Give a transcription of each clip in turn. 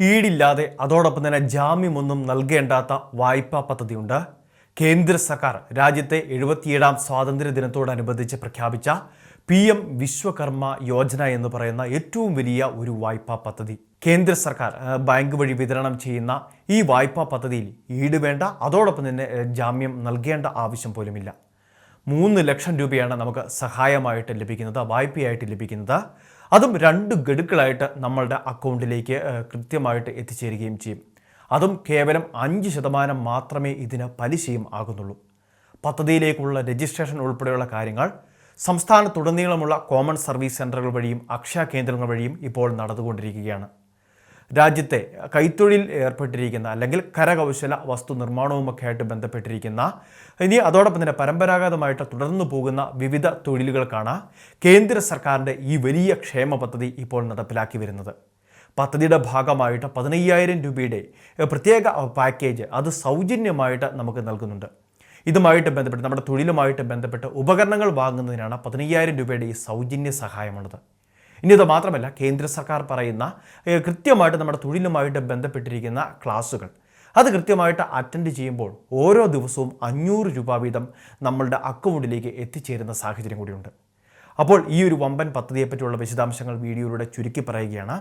ഈടില്ലാതെ അതോടൊപ്പം തന്നെ ജാമ്യമൊന്നും നൽകേണ്ടാത്ത വായ്പാ പദ്ധതിയുണ്ട്. കേന്ദ്ര സർക്കാർ രാജ്യത്തെ എഴുപത്തിയേഴാം സ്വാതന്ത്ര്യ ദിനത്തോടനുബന്ധിച്ച് പ്രഖ്യാപിച്ച പി എം വിശ്വകർമ്മ യോജന എന്ന് പറയുന്ന ഏറ്റവും വലിയ ഒരു വായ്പാ പദ്ധതി. കേന്ദ്ര സർക്കാർ ബാങ്ക് വഴി വിതരണം ചെയ്യുന്ന ഈ വായ്പാ പദ്ധതിയിൽ ഈട് വേണ്ട അതോടൊപ്പം തന്നെ ജാമ്യം നൽകേണ്ട ആവശ്യം പോലുമില്ല. മൂന്ന് ലക്ഷം രൂപയാണ് നമുക്ക് സഹായമായിട്ട് ലഭിക്കുന്നത് വായ്പയായിട്ട് ലഭിക്കുന്നത്. അതും രണ്ട് ഗഡുക്കളായിട്ട് നമ്മളുടെ അക്കൗണ്ടിലേക്ക് കൃത്യമായിട്ട് എത്തിച്ചേരുകയും ചെയ്യും. അതും കേവലം അഞ്ച് ശതമാനം മാത്രമേ ഇതിന് പലിശയും ആകുന്നുള്ളൂ. പദ്ധതിയിലേക്കുള്ള രജിസ്ട്രേഷൻ ഉൾപ്പെടെയുള്ള കാര്യങ്ങൾ സംസ്ഥാനത്തുടനീളമുള്ള കോമൺ സർവീസ് സെന്ററുകൾ വഴിയും അക്ഷയ കേന്ദ്രങ്ങൾ വഴിയും ഇപ്പോൾ നടന്നുകൊണ്ടിരിക്കുകയാണ്. രാജ്യത്തെ കൈത്തൊഴിൽ ഏർപ്പെട്ടിരിക്കുന്ന അല്ലെങ്കിൽ കരകൗശല വസ്തു നിർമ്മാണവുമൊക്കെ ആയിട്ട് ബന്ധപ്പെട്ടിരിക്കുന്ന ഇനി അതോടൊപ്പം തന്നെ പരമ്പരാഗതമായിട്ട് തുടർന്നു പോകുന്ന വിവിധ തൊഴിലുകൾക്കാണ് കേന്ദ്ര സർക്കാരിന്റെ ഈ വലിയ ക്ഷേമ പദ്ധതി ഇപ്പോൾ നടപ്പിലാക്കി വരുന്നത്. പദ്ധതിയുടെ ഭാഗമായിട്ട് പതിനയ്യായിരം രൂപയുടെ പ്രത്യേക പാക്കേജ് അത് സൗജന്യമായിട്ട് നമുക്ക് നൽകുന്നുണ്ട്. ഇതുമായിട്ട് ബന്ധപ്പെട്ട് നമ്മുടെ തൊഴിലുമായിട്ട് ബന്ധപ്പെട്ട് ഉപകരണങ്ങൾ വാങ്ങുന്നതിനാണ് പതിനയ്യായിരം രൂപയുടെ ഈ സൗജന്യ സഹായമുള്ളത്. ഇനി ഇത് മാത്രമല്ല കേന്ദ്ര സർക്കാർ പറയുന്ന കൃത്യമായിട്ട് നമ്മുടെ തൊഴിലുമായിട്ട് ബന്ധപ്പെട്ടിരിക്കുന്ന ക്ലാസ്സുകൾ അത് കൃത്യമായിട്ട് അറ്റൻഡ് ചെയ്യുമ്പോൾ ഓരോ ദിവസവും അഞ്ഞൂറ് രൂപ വീതം നമ്മളുടെ അക്കൗണ്ടിലേക്ക് എത്തിച്ചേരുന്ന സാഹചര്യം കൂടിയുണ്ട്. അപ്പോൾ ഈ ഒരു വമ്പൻ പദ്ധതിയെപ്പറ്റിയുള്ള വിശദാംശങ്ങൾ വീഡിയോയിലൂടെ ചുരുക്കി പറയുകയാണ്.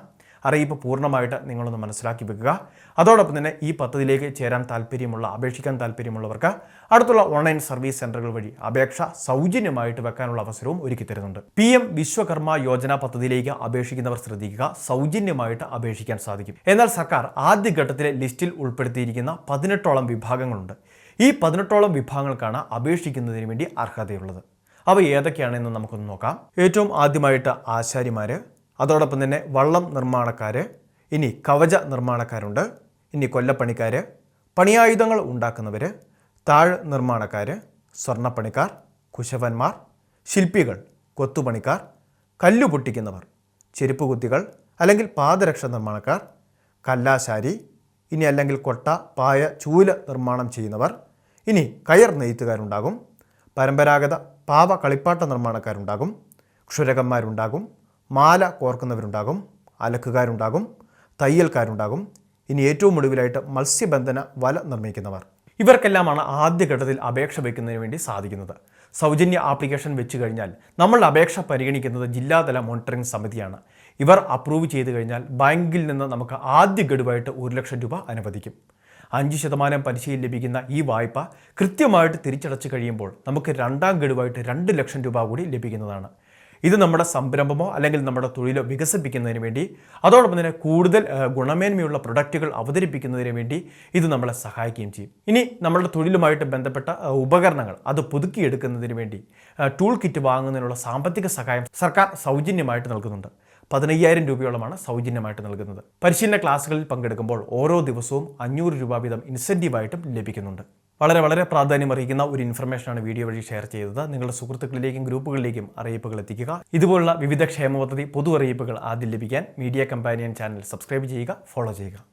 അറിയിപ്പ് പൂർണമായിട്ട് നിങ്ങളൊന്ന് മനസ്സിലാക്കി വെക്കുക. അതോടൊപ്പം തന്നെ ഈ പദ്ധതിയിലേക്ക് ചേരാൻ താല്പര്യമുള്ള അപേക്ഷിക്കാൻ താല്പര്യമുള്ളവർക്ക് അടുത്തുള്ള ഓൺലൈൻ സർവീസ് സെന്ററുകൾ വഴി അപേക്ഷ സൗജന്യമായിട്ട് വെക്കാനുള്ള അവസരവും ഒരുക്കി തരുന്നുണ്ട്. പി എം വിശ്വകർമ്മ യോജന പദ്ധതിയിലേക്ക് അപേക്ഷിക്കുന്നവർ ശ്രദ്ധിക്കുക. സൗജന്യമായിട്ട് അപേക്ഷിക്കാൻ സാധിക്കും. എന്നാൽ സർക്കാർ ആദ്യഘട്ടത്തിലെ ലിസ്റ്റിൽ ഉൾപ്പെടുത്തിയിരിക്കുന്ന പതിനെട്ടോളം വിഭാഗങ്ങളുണ്ട്. ഈ പതിനെട്ടോളം വിഭാഗങ്ങൾക്കാണ് അപേക്ഷിക്കുന്നതിന് വേണ്ടി അർഹതയുള്ളത്. അവ ഏതൊക്കെയാണെന്ന് നമുക്കൊന്ന് നോക്കാം. ഏറ്റവും ആദ്യമായിട്ട് ആശാരിമാര് അതോടൊപ്പം തന്നെ വള്ളം നിർമ്മാണക്കാർ ഇനി കവച നിർമ്മാണക്കാരുണ്ട് ഇനി കൊല്ലപ്പണിക്കാർ പണിയായുധങ്ങൾ ഉണ്ടാക്കുന്നവർ താഴ് നിർമ്മാണക്കാർ സ്വർണപ്പണിക്കാർ കുശവന്മാർ ശില്പികൾ കൊത്തുപണിക്കാർ കല്ലു പൊട്ടിക്കുന്നവർ ചെരുപ്പ് കുത്തികൾ അല്ലെങ്കിൽ പാദരക്ഷ നിർമ്മാണക്കാർ കല്ലാശാരി ഇനി അല്ലെങ്കിൽ കൊട്ട പായ ചൂല നിർമ്മാണം ചെയ്യുന്നവർ ഇനി കയർ നെയ്ത്തുകാരുണ്ടാകും പരമ്പരാഗത പാവ കളിപ്പാട്ട നിർമ്മാണക്കാരുണ്ടാകും ക്ഷുരകന്മാരുണ്ടാകും മാല കോർക്കുന്നവരുണ്ടാകും അലക്കുകാരുണ്ടാകും തയ്യൽക്കാരുണ്ടാകും ഇനി ഏറ്റവും ഒടുവിലായിട്ട് മത്സ്യബന്ധന വല നിർമ്മിക്കുന്നവർ. ഇവർക്കെല്ലാമാണ് ആദ്യഘട്ടത്തിൽ അപേക്ഷ വയ്ക്കുന്നതിന് വേണ്ടി സാധിക്കുന്നത്. സൗജന്യ ആപ്ലിക്കേഷൻ വെച്ച് കഴിഞ്ഞാൽ നമ്മൾ അപേക്ഷ പരിഗണിക്കുന്നത് ജില്ലാതല മോണിറ്ററിംഗ് സമിതിയാണ്. ഇവർ അപ്രൂവ് ചെയ്ത് കഴിഞ്ഞാൽ ബാങ്കിൽ നിന്ന് നമുക്ക് ആദ്യ ഗഡുവായിട്ട് ഒരു ലക്ഷം രൂപ അനുവദിക്കും. അഞ്ച് ശതമാനം പലിശയിൽ ലഭിക്കുന്ന ഈ വായ്പ കൃത്യമായിട്ട് തിരിച്ചടച്ചു കഴിയുമ്പോൾ നമുക്ക് രണ്ടാം ഗഡുവായിട്ട് രണ്ട് ലക്ഷം രൂപ കൂടി ലഭിക്കുന്നതാണ്. ഇത് നമ്മുടെ സംരംഭമോ അല്ലെങ്കിൽ നമ്മുടെ തൊഴിലോ വികസിപ്പിക്കുന്നതിന് വേണ്ടി അതോടൊപ്പം തന്നെ കൂടുതൽ ഗുണമേന്മയുള്ള പ്രൊഡക്റ്റുകൾ അവതരിപ്പിക്കുന്നതിന് വേണ്ടി ഇത് നമ്മളെ സഹായിക്കുകയും ചെയ്യും. ഇനി നമ്മളുടെ തൊഴിലുമായിട്ട് ബന്ധപ്പെട്ട ഉപകരണങ്ങൾ അത് പുതുക്കിയെടുക്കുന്നതിന് വേണ്ടി ടൂൾ കിറ്റ് വാങ്ങുന്നതിനുള്ള സാമ്പത്തിക സഹായം സർക്കാർ സൗജന്യമായിട്ട് നൽകുന്നുണ്ട്. പതിനയ്യായിരം രൂപയോളമാണ് സൗജന്യമായിട്ട് നൽകുന്നത്. പരിശീലന ക്ലാസ്സുകളിൽ പങ്കെടുക്കുമ്പോൾ ഓരോ ദിവസവും അഞ്ഞൂറ് രൂപ വീതം ഇൻസെന്റീവായിട്ടും ലഭിക്കുന്നുണ്ട്. വളരെ വളരെ പ്രാധാന്യം അറിയിക്കുന്ന ഒരു ഇൻഫർമേഷനാണ് വീഡിയോ വഴി ഷെയർ ചെയ്തത്. നിങ്ങളുടെ സുഹൃത്തുക്കളിലേക്കും ഗ്രൂപ്പുകളിലേക്കും അറിയിപ്പുകൾ എത്തിക്കുക. ഇതുപോലുള്ള വിവിധ ക്ഷേമ പദ്ധതി പൊതു അറിയിപ്പുകൾ ആദ്യം ലഭിക്കാൻ മീഡിയ കമ്പാനിയൻ ചാനൽ സബ്സ്ക്രൈബ് ചെയ്യുക ഫോളോ ചെയ്യുക.